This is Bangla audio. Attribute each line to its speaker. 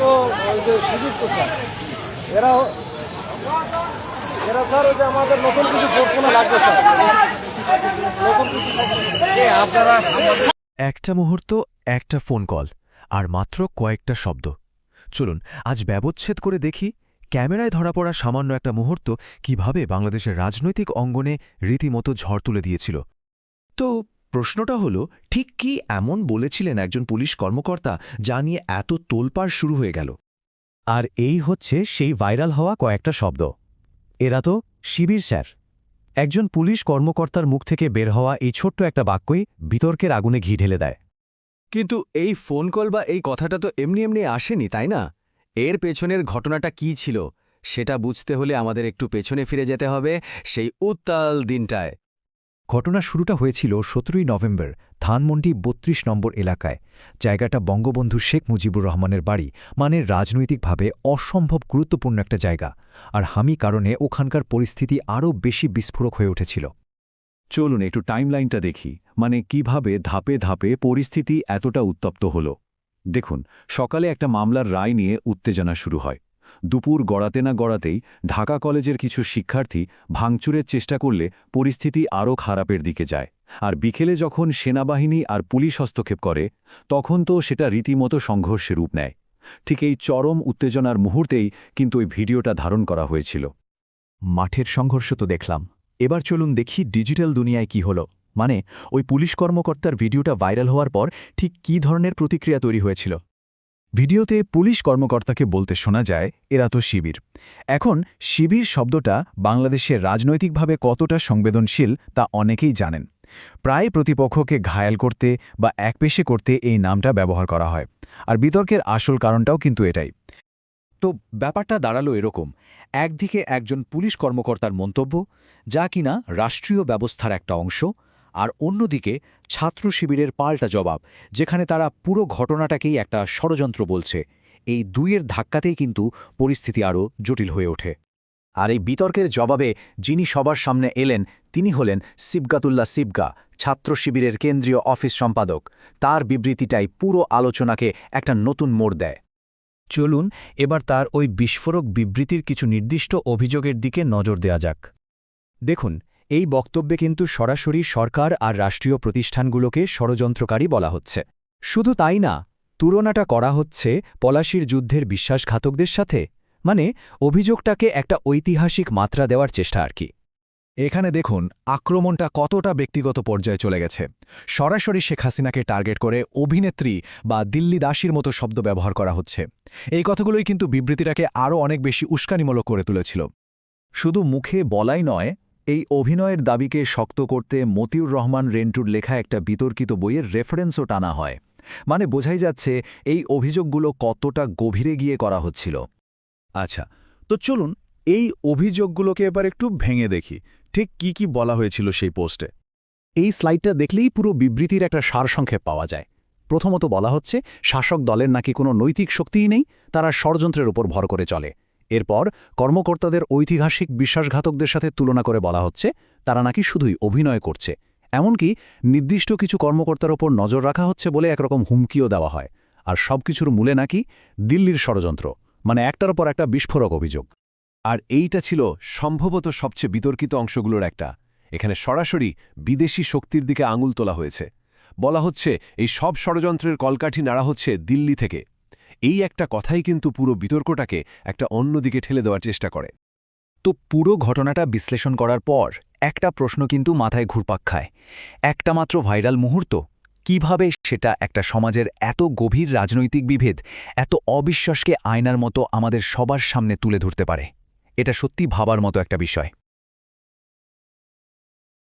Speaker 1: তো ওই যে শিবির তো এরা এরা স্যার ওই যে আমাদের নতুন কিছু ঘোষণা লাগবে স্যার? নতুন কিছু আপনারা?
Speaker 2: একটা মুহূর্ত একটা ফোন কল আর মাত্র কয়েকটা শব্দ। চলুন আজ ব্যবচ্ছেদ করে দেখি ক্যামেরায় ধরা পড়া সামান্য একটা মুহূর্ত কীভাবে বাংলাদেশের রাজনৈতিক অঙ্গনে রীতিমতো ঝড় তুলে দিয়েছিল। তো প্রশ্নটা হলো ঠিক কি এমন বলেছিলেন একজন পুলিশ কর্মকর্তা যা নিয়ে এত তোলপাড় শুরু হয়ে গেল?
Speaker 3: আর এই হচ্ছে সেই ভাইরাল হওয়া কয়েকটা শব্দ। এরা তো শিবির স্যার। একজন পুলিশ কর্মকর্তার মুখ থেকে বের হওয়া এই ছোট্ট একটা বাক্যই বিতর্কের আগুনে ঘি ঢেলে দেয়।
Speaker 2: কিন্তু এই ফোন কল বা এই কথাটা তো এমনি এমনি আসেনি তাই না? এর পেছনের ঘটনাটা কি ছিল সেটা বুঝতে হলে আমাদের একটু পেছনে ফিরে যেতে হবে সেই উত্তাল দিনটায়।
Speaker 3: ঘটনা শুরুটা হয়েছিল সতেরোই নভেম্বর, ধানমন্ডি বত্রিশ নম্বর এলাকায়। জায়গাটা বঙ্গবন্ধু শেখ মুজিবুর রহমানের বাড়ি মানে রাজনৈতিকভাবে অসম্ভব গুরুত্বপূর্ণ একটা জায়গা। আর হামি কারণে ওখানকার পরিস্থিতি আরও বেশি বিস্ফোরক হয়ে উঠেছিল।
Speaker 4: চলুন একটু টাইমলাইনটা দেখি মানে কীভাবে ধাপে ধাপে পরিস্থিতি এতটা উত্তপ্ত হল। দেখুন, সকালে একটা মামলার রায় নিয়ে উত্তেজনা শুরু হয়। দুপুর গড়াতে না গড়াতেই ঢাকা কলেজের কিছু শিক্ষার্থী ভাঙচুরের চেষ্টা করলে পরিস্থিতি আরও খারাপের দিকে যায়। আর বিকেলে যখন সেনাবাহিনী আর পুলিশ হস্তক্ষেপ করে, তখন তো সেটা রীতিমতো সংঘর্ষের রূপ নেয়। ঠিক এই চরম উত্তেজনার মুহূর্তেই কিন্তু ওই ভিডিওটা ধারণ করা হয়েছিল।
Speaker 3: মাঠের সংঘর্ষ তো দেখলাম। এবার চলুন দেখি ডিজিটাল দুনিয়ায় কি হলো। মানে ওই পুলিশ কর্মকর্তার ভিডিওটা ভাইরাল হওয়ার পর ঠিক কী ধরনের প্রতিক্রিয়া তৈরি হয়েছিল? ভিডিওতে পুলিশ কর্মকর্তাকে বলতে শোনা যায়, এরা তো শিবির। এখন, শিবির শব্দটা বাংলাদেশের রাজনৈতিকভাবে কতটা সংবেদনশীল তা অনেকেই জানেন। প্রায় প্রতিপক্ষকে ঘায়াল করতে বা একপেশে করতে এই নামটা ব্যবহার করা হয়। আর বিতর্কের আসল কারণটাও কিন্তু এটাই। তো ব্যাপারটা দাঁড়াল এরকম। একদিকে একজন পুলিশ কর্মকর্তার মন্তব্য, যা কিনা রাষ্ট্রীয় ব্যবস্থার একটা অংশ আর অন্যদিকে ছাত্র শিবিরের পাল্টা জবাব, যেখানে তারা পুরো ঘটনাটাকেই একটা ষড়যন্ত্র বলছে। এই দুইয়ের ধাক্কাতেই কিন্তু পরিস্থিতি আরও জটিল হয়ে ওঠে। আর এই বিতর্কের জবাবে যিনি সবার সামনে এলেন, তিনি হলেন সিবগাতুল্লাহ সিবগা, ছাত্র শিবিরের কেন্দ্রীয় অফিস সম্পাদক। তার বিবৃতিটাই পুরো আলোচনাকে একটা নতুন মোড় দেয়। চলুন, এবার তার ওই বিস্ফোরক বিবৃতির কিছু নির্দিষ্ট অভিযোগের দিকে নজর দেয়া যাক। দেখুন এই বক্তব্যে কিন্তু সরাসরি সরকার আর রাষ্ট্রীয় প্রতিষ্ঠানগুলোকে ষড়যন্ত্রকারী বলা হচ্ছে। শুধু তাই না, তুলনাটা করা হচ্ছে পলাশির যুদ্ধের বিশ্বাসঘাতকদের সাথে মানে অভিযোগটাকে একটা ঐতিহাসিক মাত্রা দেওয়ার চেষ্টা আর কি। এখানে দেখুন, আক্রমণটা কতটা ব্যক্তিগত পর্যায়ে চলে গেছে। সরাসরি শেখ হাসিনাকে টার্গেট করে অভিনেত্রী বা দিল্লি দাসীর মতো শব্দ ব্যবহার করা হচ্ছে। এই কথাগুলোই কিন্তু বিবৃতিটাকে আরও অনেক বেশি উস্কানিমূলক করে তুলেছিল। শুধু মুখে বলাই নয় এই অভিনয়ের দাবিকে শক্ত করতে মতিউর রহমান রেন্টুর লেখা একটা বিতর্কিত বইয়ের রেফারেন্সও টানা হয়। মানে বোঝাই যাচ্ছে এই অভিযোগগুলো কতটা গভীরে গিয়ে করা হচ্ছিল।
Speaker 5: আচ্ছা তো চলুন এই অভিযোগগুলোকে এবার একটু ভেঙে দেখি। ঠিক কি কি বলা হয়েছিল সেই পোস্টে?
Speaker 3: এই স্লাইডটা দেখলেই পুরো বিবৃতির একটা সারসংক্ষেপ পাওয়া যায়। প্রথমত বলা হচ্ছে, শাসক দলের নাকি কোনো নৈতিক শক্তিই নেই, তারা ষড়যন্ত্রের উপর ভর করে চলে। এরপর কর্মকর্তাদের ঐতিহাসিক বিশ্বাসঘাতকদের সাথে তুলনা করে বলা হচ্ছে, তারা নাকি শুধুই অভিনয় করছে। এমনকি নির্দিষ্ট কিছু কর্মকর্তার ওপর নজর রাখা হচ্ছে বলে একরকম হুমকিও দেওয়া হয়। আর সবকিছুর মূলে নাকি দিল্লির ষড়যন্ত্র মানে একটার পর একটা বিস্ফোরক অভিযোগ।
Speaker 2: আর এইটা ছিল সম্ভবত সবচেয়ে বিতর্কিত অংশগুলোর একটা। এখানে সরাসরি বিদেশি শক্তির দিকে আঙুল তোলা হয়েছে। বলা হচ্ছে, এই সব ষড়যন্ত্রের কলকাঠি নাড়া হচ্ছে দিল্লি থেকে। এই একটা কথাই কিন্তু পুরো বিতর্কটাকে একটা অন্যদিকে ঠেলে দেওয়ার চেষ্টা করে।
Speaker 3: তো পুরো ঘটনাটা বিশ্লেষণ করার পর একটা প্রশ্ন কিন্তু মাথায় ঘুরপাক খায়। একটা মাত্র ভাইরাল মুহূর্ত? কীভাবে সেটা একটা সমাজের এত গভীর রাজনৈতিক বিভেদ, এত অবিশ্বাসকে আয়নার মতো আমাদের সবার সামনে তুলে ধরতে পারে? এটা সত্যি ভাবার মতো একটা বিষয়।